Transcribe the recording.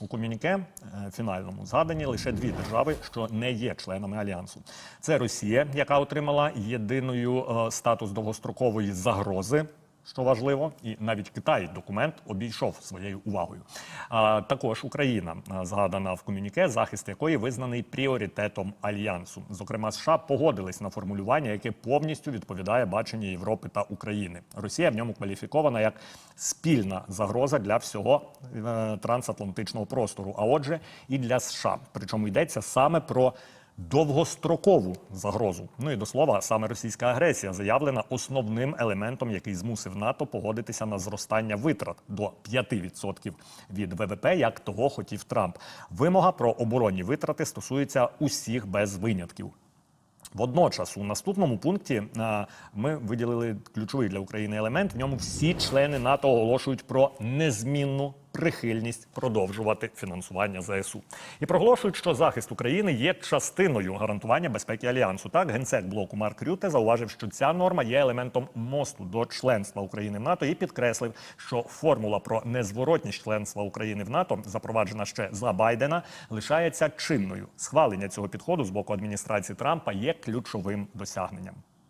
У комюніке е, фінальному згадані лише дві держави, що не є членами альянсу. Це Росія, яка отримала єдиною е, статус довгострокової загрози. Що важливо, і навіть Китай документ обійшов своєю увагою. А також Україна згадана в комюніке, захист якої визнаний пріоритетом альянсу. Зокрема, США погодились на формулювання, яке повністю відповідає баченню Європи та України. Росія в ньому кваліфікована як спільна загроза для всього е, трансатлантичного простору. А отже, і для США. Причому йдеться саме про довгострокову загрозу. Ну і до слова, саме російська агресія заявлена основним елементом, який змусив НАТО погодитися на зростання витрат до 5% від ВВП, як того хотів Трамп. Вимога про оборонні витрати стосується усіх без винятків. Водночас, у наступному пункті ми виділили ключовий для України елемент. В ньому всі члени НАТО оголошують про незмінну прихильність продовжувати фінансування ЗСУ і проголошують, що захист України є частиною гарантування безпеки альянсу. Так, генсек блоку Марк Рюте зауважив, що ця норма є елементом мосту до членства України в НАТО і підкреслив, що формула про незворотність членства України в НАТО, запроваджена ще за Байдена, лишається чинною. Схвалення цього підходу з боку адміністрації Трампа є ключовим досягненням.